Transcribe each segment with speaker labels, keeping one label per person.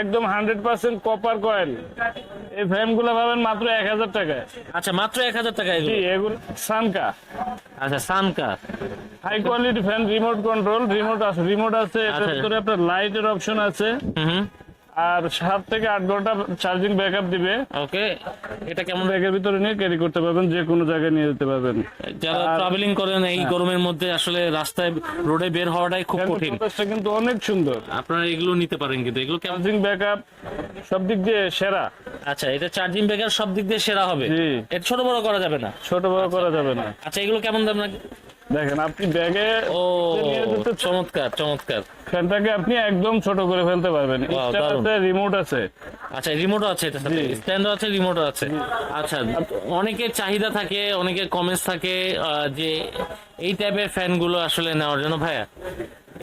Speaker 1: একদম hundred percent copper coil এই ফ্যানগুলা পাবেন মাত্র এক হাজার টাকায়
Speaker 2: আচ্ছা মাত্র এক হাজার টাকা এগুলো?
Speaker 1: সানকা
Speaker 2: আচ্ছা সানকা
Speaker 1: high quality fan remote control remote আছে রিমোট আছে
Speaker 2: আচ্ছা।
Speaker 1: আপনার লাইটের অপশন আছে। আর সাত থেকে আট ঘণ্টা চার্জিং ব্যাকআপ দিবে।
Speaker 2: ওকে এটা কেমন
Speaker 1: ব্যাগের ভিতরে নিয়ে ক্যারি করতে পারবেন যে কোনো জায়গায় নিয়ে যেতে পারবেন।
Speaker 2: যারা ট্রাভেলিং করেন এই গরমের মধ্যে আসলে রাস্তায় রোডে বের হওয়াটাই খুব কঠিন।
Speaker 1: কিন্তু অনেক সুন্দর।
Speaker 2: আপনারা এগুলো নিতে পারেন কিন্তু। এগুলো
Speaker 1: চার্জিং ব্যাকআপ সব দিক দিয়ে সেরা।
Speaker 2: আচ্ছা এটা চার্জিং ব্যাগের সব দিক দিয়ে সেরা হবে। এটা ছোট বড় করা যাবে না।
Speaker 1: ছোট বড় করা যাবে না।
Speaker 2: আচ্ছা এগুলো কেমন দাম
Speaker 1: দেখেন আপনি ব্যাগে
Speaker 2: ও চমৎকার চমৎকার।
Speaker 1: ফ্যানটাকে আপনি একদম ছোট করে ফেলতে পারবেন। আছে রিমোট আছে।
Speaker 2: আচ্ছা রিমোট আছে এটা সাথে। আছে রিমোট আছে। আচ্ছা অনেকের চাহিদা থাকে অনেকের কমেন্টস থাকে যে এই টাইপের ফ্যানগুলো আসলে নেওয়ার জন্য। ভাইয়া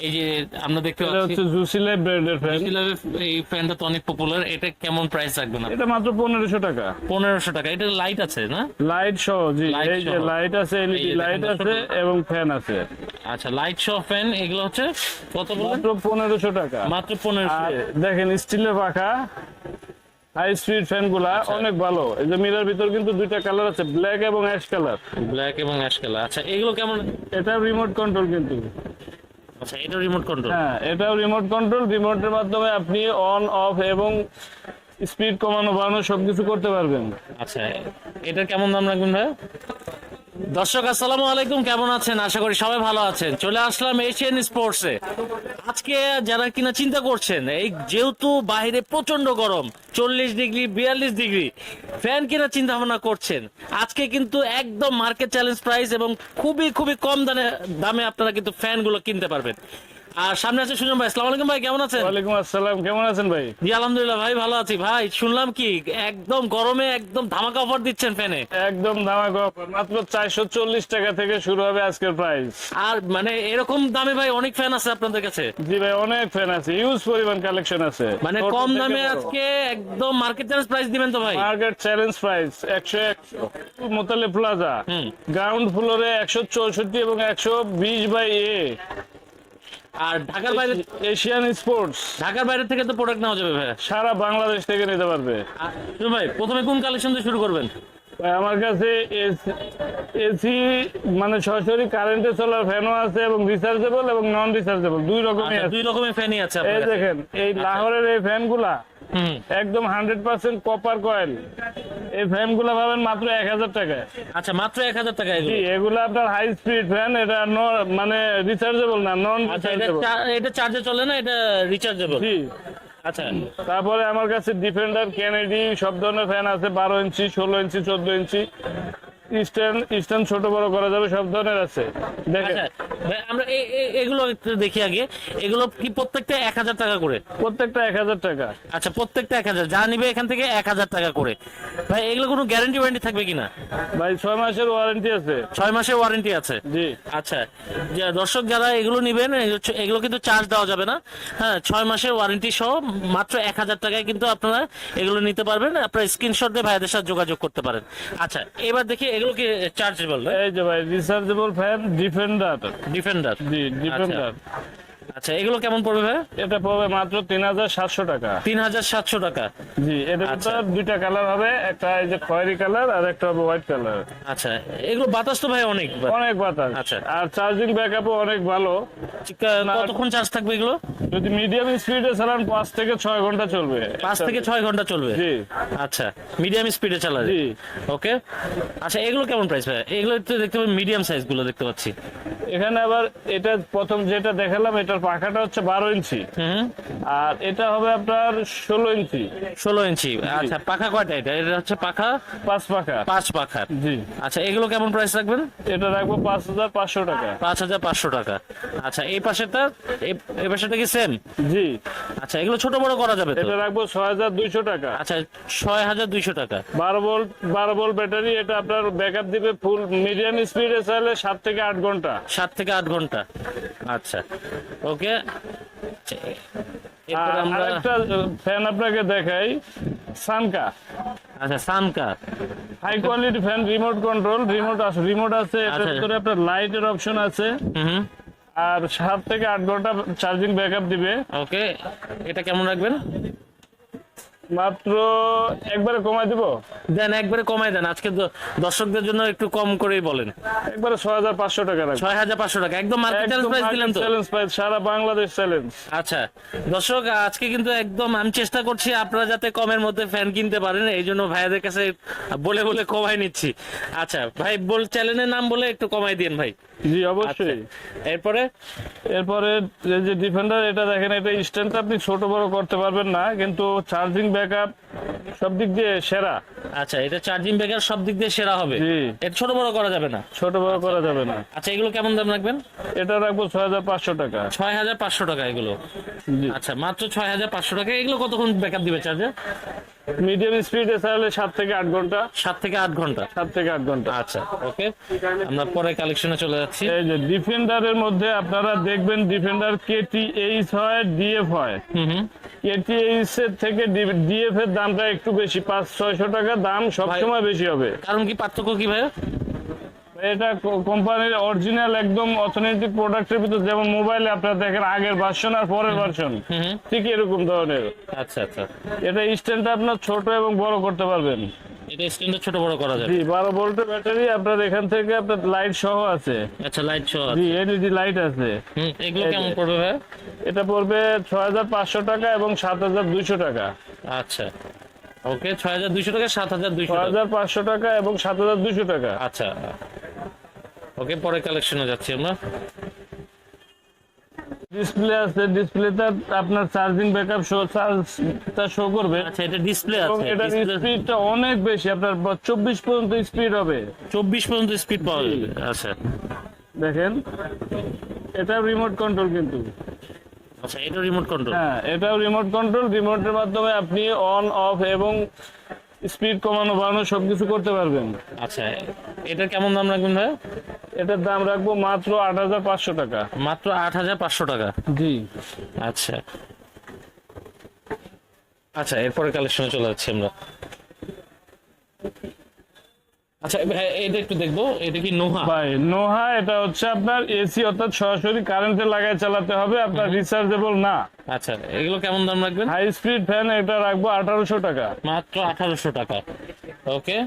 Speaker 2: এই যে আমরা দেখতে পাচ্ছি
Speaker 1: হচ্ছে জুসিলে ব্র্যান্ডের ফ্যান
Speaker 2: Jubilee এই ফ্যানটা তো অনেক পপুলার এটা কেমন প্রাইস রাখবেন আপনি?
Speaker 1: এটা মাত্র পনেরোশো টাকা।
Speaker 2: পনেরোশো টাকা। এটা লাইট আছে না?
Speaker 1: লাইট সহ জি এই যে লাইট আছে এলইডি লাইট
Speaker 2: দেখেন
Speaker 1: আছে এবং ফ্যান আছে।
Speaker 2: আচ্ছা লাইট সহ ফ্যান এগুলো হচ্ছে কত
Speaker 1: মাত্র পনেরোশো টাকা।
Speaker 2: মাত্র পনেরোশো।
Speaker 1: আর দেখেন স্টিলের পাখা হাই স্পিড ফ্যানগুলা
Speaker 2: আচ্ছা।
Speaker 1: অনেক ভালো। এই যে মিরার ভিতর কিন্তু দুইটা কালার আছে ব্ল্যাক এবং অ্যাশ কালার
Speaker 2: ব্ল্যাক এবং অ্যাশ কালার আচ্ছা এগুলো কেমন?
Speaker 1: এটা রিমোট কন্ট্রোল কিন্তু।
Speaker 2: আচ্ছা এটা রিমোট কন্ট্রোল
Speaker 1: হ্যাঁ এটাও রিমোট কন্ট্রোল রিমোটের মাধ্যমে আপনি অন অফ এবং স্পিড কমানো বাড়ানো সবকিছু করতে পারবেন।
Speaker 2: আচ্ছা এটার কেমন দাম রাখবেন ভাই দর্শক, আসসালামু আলাইকুম, কেমন আছেন? আশা করি সবাই ভালো আছেন। চলে আসলাম এশিয়ান স্পোর্টসে। আজকে যারা কিনা চিন্তা করছেন, এই যেহেতু বাইরে প্রচণ্ড গরম, চল্লিশ ডিগ্রি, বিয়াল্লিশ ডিগ্রি ফ্যান কিনা চিন্তা ভাবনা করছেন, আজকে কিন্তু একদম মার্কেট চ্যালেঞ্জ প্রাইস এবং খুবই খুবই কম দামে দামে আপনারা কিন্তু ফ্যানগুলো কিনতে পারবেন। আর সামনে আছে সুজন ভাই আসসালামু আলাইকুম ভাই কেমন আছেন?
Speaker 1: ওয়ালাইকুম আসসালাম কেমন আছেন ভাই?
Speaker 2: জি আলহামদুলিল্লাহ ভাই ভালো আছি। ভাই শুনলাম কি একদম গরমে একদম ধামাকা অফার দিচ্ছেন ফ্যানে
Speaker 1: একদম ধামাকা offer। মাত্র চারশো চল্লিশ টাকা থেকে শুরু হবে আজকের প্রাইস
Speaker 2: আর মানে এরকম দামে ভাই অনেক ফ্যান আছে আপনাদের কাছে?
Speaker 1: জি ভাই অনেক ফ্যান আছে ইউজ পরিমাণ কালেকশন আছে।
Speaker 2: মানে কম দামে আজকে একদম মার্কেট চ্যালেঞ্জ প্রাইস দিবেন তো ভাই?
Speaker 1: মার্কেট চ্যালেঞ্জ প্রাইস একশো একশো মোতালে প্লাজা গ্রাউন্ড ফ্লোরে একশো চৌষট্টি এবং একশো বিশ বাই এ
Speaker 2: আর ঢাকার বাইরে
Speaker 1: এশিয়ান স্পোর্টস
Speaker 2: ঢাকার বাইরে থেকে তো প্রোডাক্ট নেওয়া যাবে ভাই
Speaker 1: সারা বাংলাদেশ থেকে নিতে পারবে।
Speaker 2: ভাই প্রথমে কোন কালেকশন দিয়ে শুরু করবেন?
Speaker 1: আমার কাছে এসি মানে সরাসরি কারেন্টে চলার ফ্যানও আছে এবং রিচার্জেবল এবং নন রিচার্জেবল দুই রকমই
Speaker 2: আচ্ছা, দুই রকমের ফ্যানই আছে
Speaker 1: এই দেখেন এই লাহোরের এই ফ্যানগুলা একদম হান্ড্রেড পার্সেন্ট কপার কয়েল এই ফ্যানগুলা পাবেন মাত্র এক হাজার টাকায়
Speaker 2: আচ্ছা মাত্র এক হাজার টাকা
Speaker 1: জি
Speaker 2: এগুলো
Speaker 1: আপনার হাই স্পিড ফ্যান এটা মানে রিচার্জেবল না নন
Speaker 2: আচ্ছা এটা এটা চার্জে চলে না এটা রিচার্জেবল আচ্ছা।
Speaker 1: তারপরে আমার কাছে ডিফেন্ডার কেনেডি সব ধরনের ফ্যান আছে বারো ইঞ্চি ষোলো ইঞ্চি চোদ্দ ইঞ্চি। ইস্টার্ন ইস্টার্ন ছোট বড় করা যাবে সব ধরনের আছে। দেখেন।
Speaker 2: আচ্ছা আমরা এগুলো একটু দেখি আগে। এগুলো কি প্রত্যেকটা এক হাজার টাকা করে?
Speaker 1: প্রত্যেকটা এক হাজার টাকা।
Speaker 2: আচ্ছা প্রত্যেকটা এক হাজার। যা নিবে এখান থেকে এক হাজার টাকা করে। ভাই এগুলো কোনো গ্যারান্টি ওয়ারেন্টি থাকবে কিনা?
Speaker 1: ভাই ছয় মাসের ওয়ারেন্টি আছে।
Speaker 2: ছয় মাসের ওয়ারেন্টি আছে?
Speaker 1: জি।
Speaker 2: আচ্ছা দর্শক যারা এগুলো নিবেন এগুলো- এগুলো কিন্তু চার্জ দেওয়া যাবে না। হ্যাঁ ছয় মাসের ওয়ারেন্টি সহ মাত্র এক হাজার টাকায় কিন্তু আপনারা এগুলো নিতে পারবেন। আপনারা স্ক্রিনশট দিয়ে ভাইদের সাথে যোগাযোগ করতে পারেন। আচ্ছা এবার দেখি এগুলো কি চার্জেবল
Speaker 1: এই যে ভাই রিচার্জেবল ফ্যান ডিফেন্ডার
Speaker 2: ডিফেন্ডার
Speaker 1: জি ডিফেন্ডার
Speaker 2: আচ্ছা এগুলো কেমন পড়বে ভাই?
Speaker 1: এটা পড়বে মাত্র তিন হাজার সাতশো টাকা।
Speaker 2: তিন হাজার সাতশো টাকা।
Speaker 1: জি এটা
Speaker 2: আচ্ছা।
Speaker 1: দুইটা কালার হবে একটা এই যে খয়েরি কালার আর একটা হবে হোয়াইট কালার।
Speaker 2: আচ্ছা এগুলো বাতাস তো ভাই অনেক।
Speaker 1: অনেক বাতাস।
Speaker 2: আচ্ছা।
Speaker 1: আর চার্জিং ব্যাকআপও অনেক ভালো।
Speaker 2: কতক্ষণ চার্জ থাকবে এগুলো?
Speaker 1: যদি মিডিয়াম স্পিডে চালান পাঁচ থেকে ছয় ঘণ্টা চলবে।
Speaker 2: পাঁচ থেকে ছয় ঘণ্টা চলবে?
Speaker 1: জি।
Speaker 2: আচ্ছা মিডিয়াম স্পিডে চালাবে
Speaker 1: জি।
Speaker 2: ওকে। আচ্ছা এগুলো কেমন প্রাইস ভাই? এগুলো তো দেখতে মিডিয়াম সাইজগুলো দেখতে পাচ্ছি।
Speaker 1: এখানে আবার এটা প্রথম যেটা দেখালাম এটার পাখাটা হচ্ছে বারো ইঞ্চি।
Speaker 2: হুম।
Speaker 1: আর এটা হবে আপনার ষোলো ইঞ্চি।
Speaker 2: ষোলো ইঞ্চি। আচ্ছা পাখা কয়টা এটা? এটা হচ্ছে পাখা?
Speaker 1: পাঁচ পাখা।
Speaker 2: পাঁচ পাখা।
Speaker 1: জি।
Speaker 2: আচ্ছা এগুলো কেমন প্রাইস রাখবেন?
Speaker 1: এটা রাখব পাঁচ হাজার পাঁচশো টাকা।
Speaker 2: পাঁচ হাজার পাঁচশো টাকা। আচ্ছা এই পাশেরটা? এই- পাশেরটা কি সেম
Speaker 1: জি।
Speaker 2: আচ্ছা এগুলো ছোট বড় করা যাবে
Speaker 1: এটা রাখব ছয় হাজার দুইশো টাকা।
Speaker 2: আচ্ছা ছয় হাজার দুইশো টাকা।
Speaker 1: বারো ভোল্ট বারো ভোল্ট ব্যাটারি এটা আপনার ব্যাকআপ দিবে ফুল মিডিয়াম স্পিডে চাইলে সাত থেকে আট ঘণ্টা।
Speaker 2: সাত থেকে আট ঘণ্টা। আচ্ছা। ওকে?
Speaker 1: আরেকটা ফ্যান আপনাকে দেখাই সানকা।
Speaker 2: আচ্ছা সানকা।
Speaker 1: High quality fan remote control remote আছে রিমোট আছে এটার
Speaker 2: আচ্ছা।
Speaker 1: ভিতরে আপনার লাইটের অপশন আছে।
Speaker 2: হুম
Speaker 1: আর সাত থেকে আট ঘণ্টা চার্জিং ব্যাকআপ দিবে।
Speaker 2: ওকে এটা কেমন রাখবেন?
Speaker 1: মাত্র একবারে কমাই দিব?
Speaker 2: দেন একবারে কমাই দেন। আজকে দর্শকদের জন্য একটু কম করেই বলেন।
Speaker 1: একবারে ছয় হাজার পাঁচশো টাকা
Speaker 2: ছয় হাজার পাঁচশো টাকা। একদম মার্কেট প্রাইস দিলেন তো?
Speaker 1: চ্যালেঞ্জ প্রাইস সারা বাংলাদেশ চ্যালেঞ্জ
Speaker 2: আচ্ছা। দর্শক আজকে কিন্তু একদম আমি চেষ্টা করছি আপনারা যাতে কমের মধ্যে ফ্যান কিনতে পারেন। এই জন্য ভাইয়াদের কাছে বলে বলে কমাই নিচ্ছি। আচ্ছা ভাই বল চ্যানেলের নাম বলে একটু কমাই দিন ভাই।
Speaker 1: জি
Speaker 2: আচ্ছা
Speaker 1: অবশ্যই
Speaker 2: এরপরে?
Speaker 1: এরপরে যে ডিফেন্ডার এটা দেখেন এটা স্ট্যান্ড আপনি ছোট বড় করতে পারবেন না কিন্তু চার্জিং ব্যাকআপ সব দিক দিয়ে সেরা।
Speaker 2: আচ্ছা এটা চার্জিং ব্যাকআপ সব দিক দিয়ে সেরা হবে। এটা ছোট বড় করা যাবে না?
Speaker 1: ছোট বড় করা যাবে না।
Speaker 2: আচ্ছা এগুলো কেমন দাম রাখবেন?
Speaker 1: এটা রাখব ছয় হাজার পাঁচশো টাকা।
Speaker 2: ছয় হাজার পাঁচশো টাকা এগুলো। আচ্ছা মাত্র ছয় হাজার পাঁচশো টাকা। এগুলো কতক্ষণ ব্যাকআপ দিবে চার্জে
Speaker 1: মিডিয়াম স্পিডে থেকে
Speaker 2: ঘণ্টা। থেকে
Speaker 1: ঘণ্টা। থেকে ঘণ্টা।
Speaker 2: আচ্ছা ওকে। আমরা পরে কালেকশনে চলে যাচ্ছি।
Speaker 1: এই যে ডিফেন্ডারের মধ্যে আপনারা দেখবেন ডিফেন্ডার কেটি এইচ হয় ডিএফ হয়।
Speaker 2: হুম হুম।
Speaker 1: কেটি এইচ এর থেকে ডিএফ এর দামটা একটু বেশি পাঁচ ছয়শো টাকা দাম সবসময় বেশি হবে।
Speaker 2: কারণ কি পার্থক্য কি ভাই
Speaker 1: এটা কোম্পানির অরিজিনাল একদম অথেন্টিক প্রোডাক্টের ভিতর যেমন মোবাইলে আপনারা দেখেন আগের ভার্সন আর পরের ভার্সন ঠিক এরকম ধরনের।
Speaker 2: আচ্ছা আচ্ছা।
Speaker 1: এটা স্ট্যান্ডটা আপনার ছোট এবং বড় করতে পারবেন।
Speaker 2: এটা স্ক্রিনটা ছোট বড় করা যাবে।
Speaker 1: জি বারো ভোল্টের ব্যাটারি আপনার এখান থেকে আপনার লাইট সহ আছে।
Speaker 2: আচ্ছা লাইট শো
Speaker 1: জি এলইডি লাইট আছে।
Speaker 2: হুম এগুলো কেমন পড়বে ভাই?
Speaker 1: এটা পড়বে ছয় হাজার পাঁচশো টাকা এবং সাত হাজার দুইশো টাকা।
Speaker 2: আচ্ছা। ওকে ছয় হাজার দুইশো টাকা সাত হাজার দুইশো
Speaker 1: ছয়
Speaker 2: টাকা
Speaker 1: হাজার পাঁচশো টাকা এবং সাত হাজার দুইশো টাকা।
Speaker 2: আচ্ছা। ওকে পরে কালেকশনে যাচ্ছি আমরা।
Speaker 1: ডিসপ্লে আছে ডিসপ্লেতে আপনার চার্জিং ব্যাকআপ শো চার্জটা শো করবে।
Speaker 2: আচ্ছা এটা ডিসপ্লে আছে
Speaker 1: এটার স্পিডটা অনেক বেশি আপনার চব্বিশ পর্যন্ত স্পিড হবে।
Speaker 2: চব্বিশ পর্যন্ত স্পিড পাওয়া যাবে আচ্ছা।
Speaker 1: দেখেন এটা রিমোট কন্ট্রোল কিন্তু।
Speaker 2: আচ্ছা এটা রিমোট কন্ট্রোল
Speaker 1: হ্যাঁ এটাও রিমোট কন্ট্রোল রিমোটের মাধ্যমে আপনি অন অফ এবং স্পিড কমানো বাড়ানো সবকিছু করতে পারবেন।
Speaker 2: আচ্ছা এটা কেমন দাম রাখবেন ভাই
Speaker 1: এটার দাম রাখব মাত্র আট হাজার পাঁচশো টাকা।
Speaker 2: মাত্র আট হাজার পাঁচশো টাকা?
Speaker 1: জি।
Speaker 2: আচ্ছা। আচ্ছা এরপরে কালেকশনে চলে যাচ্ছি আমরা। আচ্ছা এটা একটু দেখব এটা কি নোহা?
Speaker 1: ভাই নোহা এটা হচ্ছে আপনার এসি অর্থাৎ সরাসরি কারেন্টে লাগায় চালাতে হবে আপনার রিচার্জেবল না।
Speaker 2: আচ্ছা এগুলো কেমন দাম রাখবেন?
Speaker 1: হাই স্পিড ফ্যান এটা রাখব আঠারোশো টাকা।
Speaker 2: মাত্র আঠারোশো টাকা। ওকে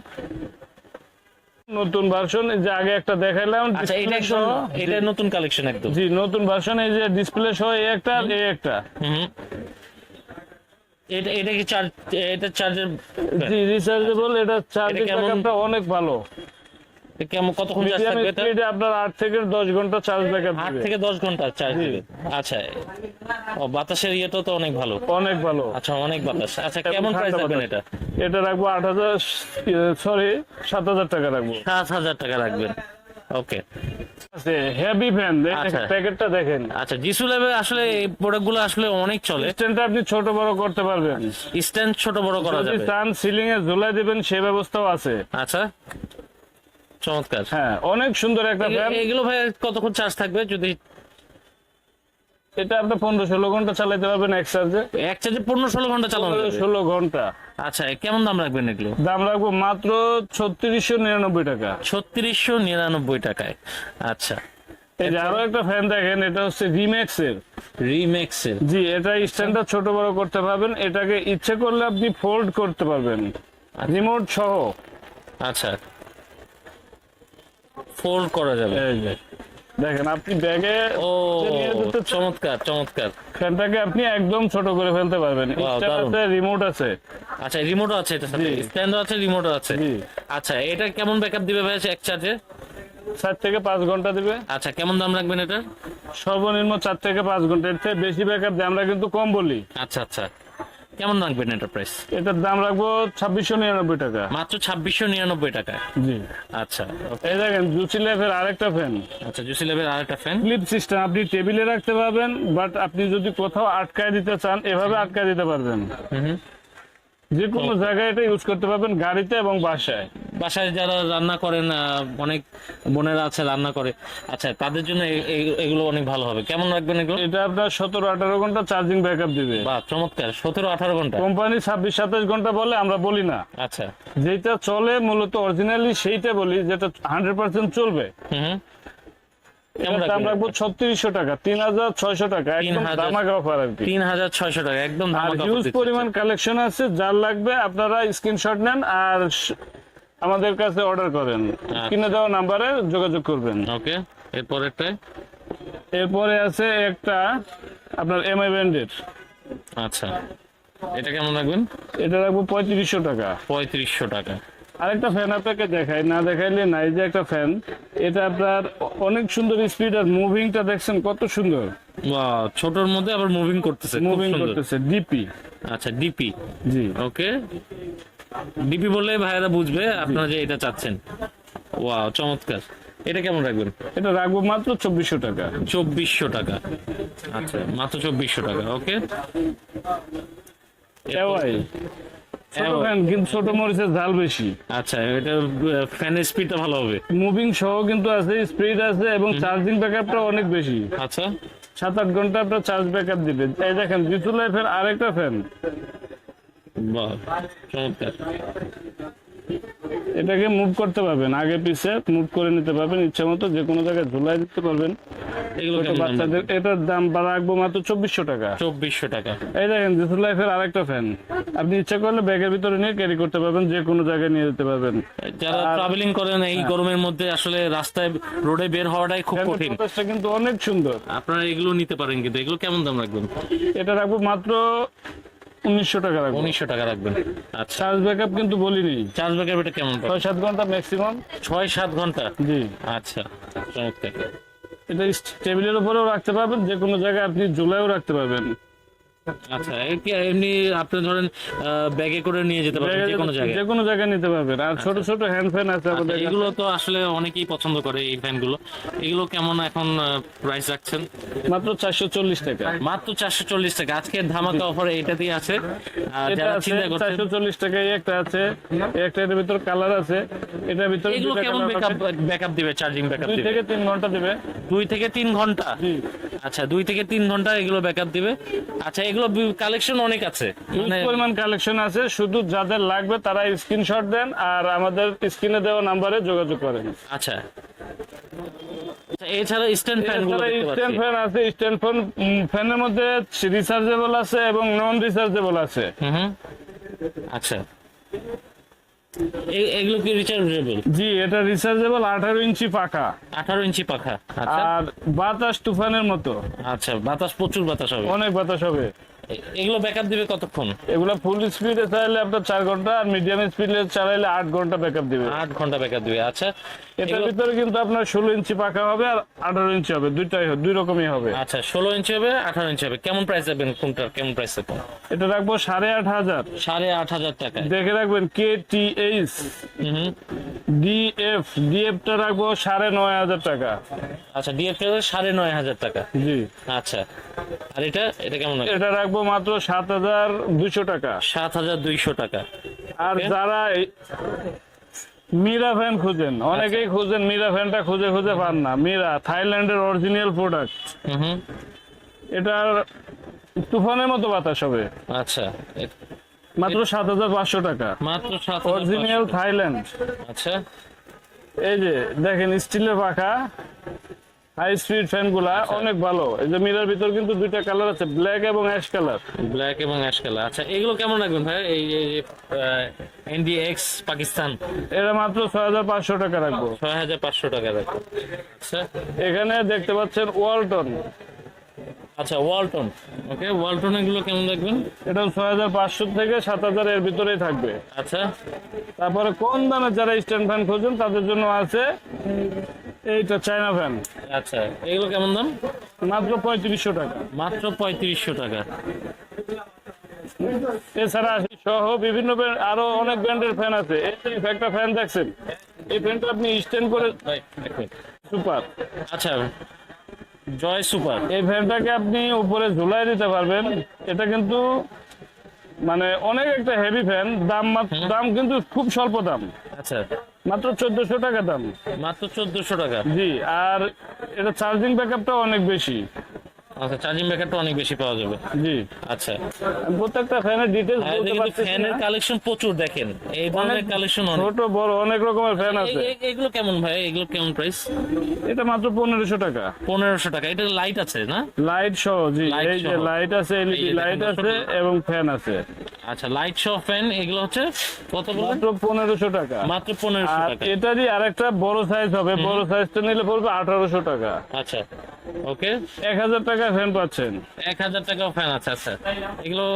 Speaker 1: নতুন ভার্সন যে আগে একটা দেখাইলাম
Speaker 2: আচ্ছা এটা একদম এটা নতুন কালেকশন একদম।
Speaker 1: জি নতুন ভার্সন এই যে ডিসপ্লে সহ এই একটা এই একটা।
Speaker 2: এটা এটা কি চার্জ এটা চার্জের
Speaker 1: জি রিচার্জেবল এটা চার্জিং? ব্যাকআপটা অনেক ভালো।
Speaker 2: কেমন কতক্ষণ চার্জ থাকবে এটা?
Speaker 1: আপনার আট থেকে দশ ঘণ্টা চার্জ ব্যাকআপ
Speaker 2: আট
Speaker 1: দিবে।
Speaker 2: থেকে দশ ঘণ্টা চার্জ দিবে। আচ্ছা। ও বাতাসের ইয়েটা তো অনেক ভালো।
Speaker 1: অনেক ভালো।
Speaker 2: আচ্ছা অনেক বাতাস। আচ্ছা কেমন প্রাইস রাখবেন এটা?
Speaker 1: এটা রাখব আট হাজার সরি সাত হাজার টাকা রাখব।
Speaker 2: সাত হাজার টাকা রাখবেন। ওকে।
Speaker 1: হেভি ফ্যান
Speaker 2: আচ্ছা।
Speaker 1: প্যাকেটটা দেখেন।
Speaker 2: আচ্ছা জিসু ল্যাবে আসলে এই আসলে অনেক চলে।
Speaker 1: স্ট্যান্ডটা আপনি ছোট বড় করতে পারবেন।
Speaker 2: স্ট্যান্ড ছোট বড় করা যাবে।
Speaker 1: সিলিং এ ঝুলাই দিবেন সে ব্যবস্থাও আছে।
Speaker 2: আচ্ছা। চমৎকার।
Speaker 1: হ্যাঁ অনেক সুন্দর একটা ফ্যান
Speaker 2: এগুলো ভাই কতক্ষণ চার্জ থাকবে? যদি
Speaker 1: এটা আপনি পনেরো ষোলো ঘণ্টা চালাতে পারবেন এক চার্জে
Speaker 2: এক চার্জে পনেরো ষোলো ঘণ্টা চালানো
Speaker 1: ষোলো ঘণ্টা।
Speaker 2: আচ্ছা কেমন দাম রাখবেন এগুলো?
Speaker 1: দাম রাখব মাত্র ছত্রিশশো নিরানব্বই টাকা।
Speaker 2: ছত্রিশশো নিরানব্বই টাকায়। আচ্ছা।
Speaker 1: এই আরও একটা ফ্যান দেখেন এটা হচ্ছে রিম্যাক্স এর।
Speaker 2: রিমেক্সের
Speaker 1: জি এটা স্ট্যান্ডার্ড ছোট বড় করতে পারবেন। এটাকে ইচ্ছে করলে আপনি ফোল্ড করতে পারবেন। রিমোট সহ।
Speaker 2: আচ্ছা। ফোল্ড করা যাবে।
Speaker 1: এই যে দেখেন আপনি ব্যাগে
Speaker 2: ও চমৎকার চমৎকার।
Speaker 1: ফ্যানটাকে আপনি একদম ছোট করে ফেলতে পারবেন। আছে রিমোট আছে।
Speaker 2: আচ্ছা রিমোটও আছে এটা সাথে। স্ট্যান্ডও আছে রিমোটও আছে।
Speaker 1: জি।
Speaker 2: আচ্ছা এটা কেমন ব্যাকআপ দিবে ভাই এক চার্জে
Speaker 1: চার থেকে পাঁচ ঘণ্টা দিবে।
Speaker 2: আচ্ছা কেমন দাম রাখবেন এটা
Speaker 1: সর্বনিম্ন চার থেকে পাঁচ ঘণ্টা। এর থেকে বেশি ব্যাকআপ দেয় আমরা কিন্তু কম বলি।
Speaker 2: আচ্ছা আচ্ছা। কেমন রাখবেন এটা প্রাইস
Speaker 1: এটার দাম রাখব ছাব্বিশশো নিরানব্বই টাকা।
Speaker 2: মাত্র ছাব্বিশশো নিরানব্বই টাকা?
Speaker 1: জি।
Speaker 2: আচ্ছা
Speaker 1: এই দেখেন জুসি ল্যাবের আরেকটা ফ্যান।
Speaker 2: আচ্ছা জুসি লেভেল আরেকটা ফ্যান?
Speaker 1: ক্লিপ সিস্টেম আপনি টেবিলে রাখতে পারবেন বাট আপনি যদি কোথাও আটকায় দিতে চান এভাবে আটকায় দিতে পারবেন।
Speaker 2: হুম।
Speaker 1: যে কোনো জায়গায় এটা ইউজ করতে পারবেন গাড়িতে এবং বাসায়।
Speaker 2: বাসায় যারা রান্না করেন অনেক বোনেরা আছে রান্না করে। আচ্ছা তাদের জন্য এগুলো অনেক ভালো হবে। কেমন রাখবেন এগুলো?
Speaker 1: এটা আপনার সতেরো আঠারো ঘণ্টা চার্জিং ব্যাকআপ দিবে।
Speaker 2: বা চমৎকার। সতেরো আঠারো ঘণ্টা।
Speaker 1: কোম্পানি ছাব্বিশ সাতাশ ঘণ্টা বলে আমরা বলি না।
Speaker 2: আচ্ছা।
Speaker 1: যেটা চলে মূলত অরিজিনালি সেইটা বলি যেটা হান্ড্রেড পার্সেন্ট চলবে। দাম রাখব ছত্রিশশো টাকা তিন হাজার ছয়শো টাকা একদম
Speaker 2: 3,000
Speaker 1: অফার আর কি।
Speaker 2: তিন হাজার ছয়শো টাকা একদম
Speaker 1: হিউজ পরিমাণ কালেকশন আছে যার লাগবে আপনারা স্ক্রিনশট নেন আর আমাদের কাছে অর্ডার করেন।
Speaker 2: আচ্ছা।
Speaker 1: কিনে দেওয়া নাম্বারে যোগাযোগ করবেন।
Speaker 2: ওকে
Speaker 1: এরপরে আছে একটা আপনার এমআই ব্র্যান্ডের
Speaker 2: আচ্ছা এটা কেমন রাখবেন?
Speaker 1: এটা রাখব পঁয়ত্রিশশো টাকা।
Speaker 2: পঁয়ত্রিশশো টাকা।
Speaker 1: আরেকটা ফ্যান আপনাকে দেখাই না দেখাইলে নাই যে একটা ফ্যান এটা আপনার অনেক সুন্দর স্পিড আর মুভিংটা দেখছেন কত সুন্দর।
Speaker 2: ছোটর মধ্যে আবার মুভিং করতেছে খুব
Speaker 1: মুভিং করতেছে ডিপি
Speaker 2: আচ্ছা ডিপি
Speaker 1: জি।
Speaker 2: ওকে ডিপি বললে ভাইয়েরা বুঝবে আপনারা যে এটা চাচ্ছেন। ওয়াও চমৎকার। এটা কেমন রাখবেন?
Speaker 1: এটা রাখব মাত্র চব্বিশশো টাকা।
Speaker 2: চব্বিশশো টাকা। আচ্ছা মাত্র চব্বিশশো টাকা ওকে
Speaker 1: ছোট ফ্যান কিন্তু ছোট মরিচের ঝাল বেশি।
Speaker 2: আচ্ছা এটা ফ্যানের স্পিডটা ভালো হবে।
Speaker 1: মুভিং সহ কিন্তু আছে স্পিড আছে এবং চার্জিং ব্যাকআপটা অনেক বেশি।
Speaker 2: আচ্ছা।
Speaker 1: সাত আট ঘণ্টা আপনার চার্জ ব্যাকআপ দিবে। এই দেখেন জিতু লাইফের আরেকটা ফ্যান
Speaker 2: বাহ চমৎকার।
Speaker 1: এটাকে মুভ করতে পারবেন। আগে পিছে মুভ করে নিতে পারবেন ইচ্ছা মতো যে কোনো জায়গায় ঝুলাই দিতে পারবেন। বাচ্চাদের এটার দাম রাখব মাত্র চব্বিশশো টাকা।
Speaker 2: চব্বিশশো টাকা।
Speaker 1: এই দেখেন জিতু লাইফের আরেকটা ফ্যান আপনি ইচ্ছা করলে ব্যাগের ভিতরে নিয়ে ক্যারি করতে পারবেন যে কোনো জায়গায় নিয়ে যেতে পারবেন।
Speaker 2: যারা ট্রাভেলিং করেন এই গরমের মধ্যে আসলে রাস্তায় রোডে বের হওয়াটাই খুব কঠিন।
Speaker 1: কিন্তু অনেক সুন্দর।
Speaker 2: আপনারা এগুলো নিতে পারেন কিন্তু এগুলো কেমন দাম রাখবেন?
Speaker 1: এটা রাখব মাত্র উনিশশো টাকা রাখবেন।
Speaker 2: উনিশশো টাকা রাখবেন। আচ্ছা।
Speaker 1: চার্জ ব্যাকআপ কিন্তু বলিনি।
Speaker 2: চার্জ ব্যাকআপ এটা কেমন
Speaker 1: ছয় সাত ঘণ্টা ম্যাক্সিমাম
Speaker 2: ছয় সাত ঘণ্টা?
Speaker 1: জি।
Speaker 2: আচ্ছা চমৎকার।
Speaker 1: এটা টেবিলের উপরেও রাখতে পারবেন যে কোনো জায়গায় আপনি জুলাইও রাখতে পারবেন।
Speaker 2: আচ্ছা এমনি আপনি ধরেন ব্যাগে করে নিয়ে যেতে পারবেন যে কোনো জায়গায়।
Speaker 1: যে কোনো জায়গায় নিতে পারবেন। আর ছোট ছোট হ্যান্ড ফ্যান আছে
Speaker 2: আচ্ছা,
Speaker 1: আমাদের
Speaker 2: এগুলো তো আসলে অনেকেই পছন্দ করে এই ফ্যানগুলো এগুলো কেমন এখন প্রাইস রাখছেন?
Speaker 1: মাত্র চারশো চল্লিশ টাকা।
Speaker 2: মাত্র চারশো চল্লিশ টাকা। আজকে ধামাকা অফার এটাতেই আছে। যারা চিন্তা করছেন
Speaker 1: চারশো চল্লিশ টাকা এই একটা আছে। একটা এটার ভিতর কালার আছে। এটার ভিতর
Speaker 2: এগুলো কেমন ব্যাকআপ ব্যাকআপ দিবে চার্জিং ব্যাকআপ দিবে?
Speaker 1: থেকে তিন ঘণ্টা দিবে।
Speaker 2: দুই থেকে তিন
Speaker 1: ঘণ্টা?
Speaker 2: আচ্ছা দুই থেকে তিন ঘণ্টা এগুলো ব্যাকআপ দিবে। আচ্ছা এগুলো কালেকশন অনেক আছে। মানে
Speaker 1: পরিমাণ কালেকশন আছে শুধু যাদের লাগবে তারা স্ক্রিনশট দেন আর আমাদের স্ক্রিনে দেওয়া নাম্বারে যোগাযোগ করেন।
Speaker 2: আচ্ছা। আচ্ছা, এছাড়া স্ট্যান্ড ফ্যানগুলো
Speaker 1: স্ট্যান্ড ফ্যান আছে স্ট্যান্ড ফ্যান ফ্যানের মধ্যে রিচার্জেবল আছে এবং নন রিচার্জেবল আছে।
Speaker 2: আচ্ছা। এগুলো কি রিচার্জেবল
Speaker 1: জি এটা রিচার্জেবল আঠারো ইঞ্চি পাখা।
Speaker 2: আঠারো ইঞ্চি পাখা। আচ্ছা।
Speaker 1: আর বাতাস তুফানের মতো।
Speaker 2: আচ্ছা বাতাস প্রচুর বাতাস হবে।
Speaker 1: অনেক বাতাস হবে।
Speaker 2: এগুলো ব্যাকআপ দিবে কতক্ষণ?
Speaker 1: এগুলো ফুল স্পিডে চাইলে আপনার চার ঘণ্টা আর মিডিয়াম স্পিডে চালাইলে আট ঘণ্টা ব্যাকআপ দিবে।
Speaker 2: আট ঘণ্টা ব্যাকআপ দিবে আচ্ছা।
Speaker 1: এটার ভিতরে কিন্তু আপনার ষোলো ইঞ্চি পাখা হবে আর আঠারো ইঞ্চি হবে দুইটাই দুই রকমই হবে।
Speaker 2: আচ্ছা ষোলো ইঞ্চি হবে আঠারো ইঞ্চি হবে। কেমন প্রাইস দেবেন কোনটার? কেমন প্রাইস দেবেন
Speaker 1: এটা রাখব সাড়ে আট হাজার।
Speaker 2: সাড়ে আট হাজার টাকায়।
Speaker 1: দেখে রাখবেন কে টি এইচ
Speaker 2: হুম।
Speaker 1: ডিএফ ডিএফটা রাখব সাড়ে নয় হাজার টাকা।
Speaker 2: আচ্ছা ডিএফটি সাড়ে নয় হাজার টাকা।
Speaker 1: জি।
Speaker 2: আচ্ছা। আর এটা এটা কেমন
Speaker 1: এটা রাখব মাত্র সাত হাজার দুশো টাকা।
Speaker 2: সাত হাজার দুইশো টাকা।
Speaker 1: আর যারা মীরা ফ্যান খুঁজেন অনেকেই খুঁজেন মিরা ফ্যানটা খুঁজে খুঁজে পান না। মিরা থাইল্যান্ডের অরিজিনাল প্রোডাক্ট। এটার তুফানের মতো বাতাস হবে।
Speaker 2: আচ্ছা।
Speaker 1: মাত্র সাত হাজার পাঁচশো টাকা।
Speaker 2: মাত্র সাত
Speaker 1: অরিজিনাল থাইল্যান্ড।
Speaker 2: আচ্ছা।
Speaker 1: এই যে দেখেন স্টিলের পাখা। হাই স্পিড ফ্যানগুলা অনেক ভালো। এই যে মিরার ভিতর কিন্তু দুইটা কালার আছে ব্ল্যাক এবং অ্যাশ কালার
Speaker 2: ব্ল্যাক এবং অ্যাশ কালার আচ্ছা এগুলো কেমন রাখবেন ভাই? এই এনডি এক্স পাকিস্তান
Speaker 1: এটা মাত্র ছয় হাজার পাঁচশো টাকা রাখব।
Speaker 2: ছয় হাজার পাঁচশো টাকা রাখব। আচ্ছা।
Speaker 1: এখানে দেখতে পাচ্ছেন ওয়ালটন
Speaker 2: আচ্ছা ওয়ালটন ওকে ওয়ালটন এগুলো কেমন রাখবেন?
Speaker 1: এটা ছয় হাজার পাঁচশো থেকে সাত হাজার এর ভিতরেই থাকবে।
Speaker 2: আচ্ছা।
Speaker 1: তারপরে কোন দামে যারা স্ট্যান্ড ফ্যান খোঁজেন তাদের জন্য আছে এইটা চায়না ফ্যান
Speaker 2: আচ্ছা এগুলো কেমন দাম?
Speaker 1: মাত্র পঁয়ত্রিশশো টাকা।
Speaker 2: মাত্র পঁয়ত্রিশশো টাকা।
Speaker 1: এছাড়া সহ বিভিন্ন আরও অনেক ব্র্যান্ডের ফ্যান আছে। একটা ফ্যান দেখছেন এই ফ্যানটা আপনি স্ট্যান্ড করে সুপার
Speaker 2: আচ্ছা জয় সুপার
Speaker 1: এই ফ্যানটাকে আপনি উপরে ঝুলাই দিতে পারবেন। এটা কিন্তু মানে অনেক একটা হেভি ফ্যান দাম দাম কিন্তু খুব স্বল্প দাম।
Speaker 2: আচ্ছা।
Speaker 1: মাত্র চোদ্দশো টাকা দাম।
Speaker 2: মাত্র চোদ্দশো টাকা।
Speaker 1: জি আর এটা চার্জিং ব্যাকআপটা অনেক বেশি।
Speaker 2: আচ্ছা চার্জিং ব্যাকআপটা অনেক বেশি পাওয়া যাবে।
Speaker 1: জি।
Speaker 2: আচ্ছা।
Speaker 1: প্রত্যেকটা ফ্যানের ডিটেলস বলতে পারছি
Speaker 2: ফ্যানের কালেকশন প্রচুর দেখেন। এই ধরনের কালেকশন অনেক।
Speaker 1: ছোট বড় অনেক রকমের ফ্যান আছে।
Speaker 2: এগুলো কেমন ভাই? এগুলো কেমন প্রাইস
Speaker 1: এটা মাত্র পনেরোশো টাকা।
Speaker 2: পনেরোশো টাকা। এটা লাইট আছে না?
Speaker 1: লাইট সহ জি। এই যে লাইট আছে এলইডি লাইট আছে এবং ফ্যান আছে।
Speaker 2: আচ্ছা লাইট সহ ফ্যান এগুলো হচ্ছে কত
Speaker 1: মাত্র পনেরোশো টাকা।
Speaker 2: মাত্র পনেরোশো টাকা।
Speaker 1: এটারই আরেকটা বড় সাইজ হবে বড় সাইজটা নিলে পড়বে আঠারোশো টাকা।
Speaker 2: আচ্ছা ওকে।
Speaker 1: এক হাজার টাকা ফ্যান পাচ্ছেন।
Speaker 2: এক হাজার টাকাও ফ্যান আছে আচ্ছা। এগুলো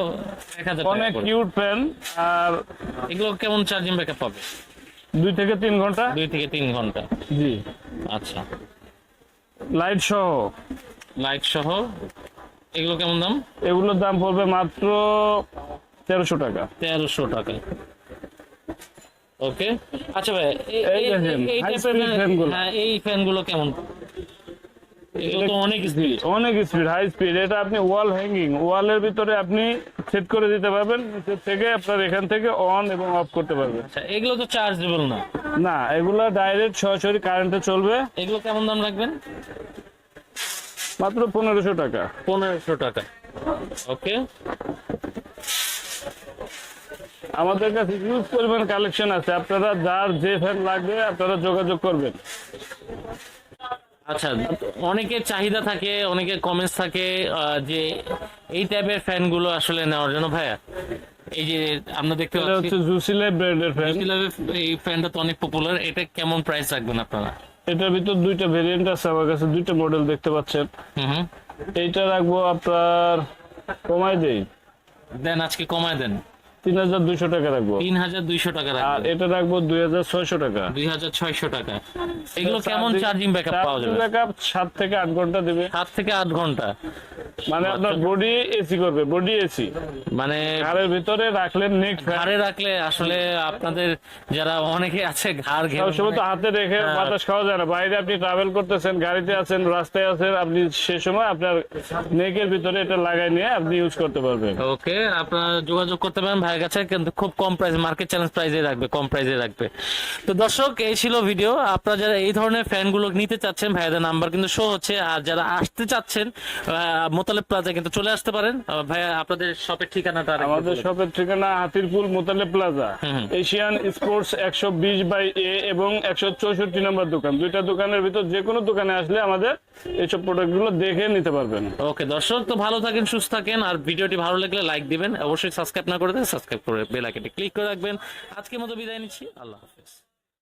Speaker 2: এক হাজার টাকা
Speaker 1: অনেক কিউট ফ্যান আর
Speaker 2: এগুলো কেমন চার্জিং ব্যাকআপ পাবে?
Speaker 1: দুই থেকে তিন ঘণ্টা?
Speaker 2: দুই থেকে তিন ঘণ্টা।
Speaker 1: জি।
Speaker 2: আচ্ছা।
Speaker 1: লাইট সহ।
Speaker 2: লাইট সহ। এগুলো কেমন দাম?
Speaker 1: এগুলোর দাম পড়বে মাত্র তেরোশো টাকা।
Speaker 2: তেরোশো টাকা। ওকে আচ্ছা ভাই
Speaker 1: এই
Speaker 2: এই টাইপের। হ্যাঁ এই কেমন? অনেক স্পিড
Speaker 1: অনেক স্পিড হাই স্পিড এটা আপনি ওয়াল হ্যাঙ্গিং ওয়ালের ভিতরে আপনি সেট করে দিতে পারবেন থেকে আপনার এখান থেকে অন এবং অফ করতে পারবেন।
Speaker 2: আচ্ছা এগুলো তো চার্জেবল না।
Speaker 1: না এগুলা ডাইরেক্ট সরাসরি কারেন্টে চলবে।
Speaker 2: এগুলো কেমন দাম রাখবেন?
Speaker 1: মাত্র পনেরোশো টাকা।
Speaker 2: পনেরোশো টাকা। ওকে
Speaker 1: আমাদের কাছে ইউজ পরিমাণ কালেকশন আছে। আপনারা যার যে ফ্যান লাগবে আপনারা যোগাযোগ করবেন।
Speaker 2: আচ্ছা অনেকের চাহিদা থাকে অনেকের কমেন্টস থাকে যে এই টাইপের ফ্যানগুলো আসলে নেওয়ার জন্য। ভাইয়া এই যে আমরা দেখতে পাচ্ছি
Speaker 1: জুসিলে ব্র্যান্ডের ফ্যান
Speaker 2: এই ফ্যানটা তো অনেক পপুলার এটা কেমন প্রাইস রাখবেন আপনারা?
Speaker 1: এটার ভিতর দুইটা ভেরিয়েন্ট আছে আমার কাছে দুইটা মডেল দেখতে পাচ্ছেন। এইটা রাখব আপনার কমাই দেই।
Speaker 2: দেন আজকে কমায় দেন।
Speaker 1: তিন হাজার দুইশো টাকা রাখব।
Speaker 2: তিন হাজার দুইশো টাকা
Speaker 1: আর এটা রাখব দুই হাজার ছয়শো টাকা।
Speaker 2: দুই হাজার ছয়শো টাকা। এগুলো কেমন চার্জিং ব্যাকআপ পাওয়া যাবে?
Speaker 1: ব্যাকআপ সাত থেকে আট ঘণ্টা দেবে।
Speaker 2: সাত থেকে আট ঘণ্টা।
Speaker 1: মানে আপনার বডি এসি করবে বডি এসি
Speaker 2: মানে
Speaker 1: ঘরের ভিতরে রাখলেন নেক
Speaker 2: ঘাড়ে রাখলে আসলে আপনাদের যারা অনেকে আছে ঘাড় ঘেমে
Speaker 1: সবসময় তো হাতে রেখে
Speaker 2: হ্যাঁ।
Speaker 1: বাতাস খাওয়া যায় না। বাইরে আপনি ট্রাভেল করতেছেন গাড়িতে আছেন রাস্তায় আছেন আপনি সে সময় আপনার নেকের ভিতরে এটা লাগাই নিয়ে আপনি ইউজ করতে পারবেন।
Speaker 2: ওকে আপনারা যোগাযোগ করতে পারেন। ভাইয়ের কাছে কিন্তু খুব কম প্রাইস মার্কেট চ্যালেঞ্জ প্রাইসে রাখবে কম প্রাইসে রাখবে। তো দর্শক এই ছিল ভিডিও আপনারা যারা এই ধরনের ফ্যানগুলো নিতে চাচ্ছেন ভাইয়াদের নাম্বার কিন্তু শো হচ্ছে। আর যারা আসতে চাচ্ছেন মোতালেব প্লাজা কিন্তু চলে আসতে পারেন। ভাইয়া আপনাদের শপের ঠিকানাটা
Speaker 1: আমাদের শপের ঠিকানা Hatirpool Motalib plaza Asian sports একশো বিশ বাই এ এবং একশো চৌষট্টি নম্বর দোকান। দুইটা দোকানের ভিতর যে কোনো দোকানে আসলে আমাদের এইসব প্রোডাক্টগুলো দেখে নিতে পারবেন।
Speaker 2: ওকে দর্শক তো ভালো থাকেন সুস্থ থাকেন। আর ভিডিওটি ভালো লাগলে লাইক দিবেন। অবশ্যই সাবস্ক্রাইব না করে দেন সাবস্ক্রাইব করে বেল আইকনটি ক্লিক করে রাখবেন। আজকের মতো বিদায় নিচ্ছি। আল্লাহ হাফেজ।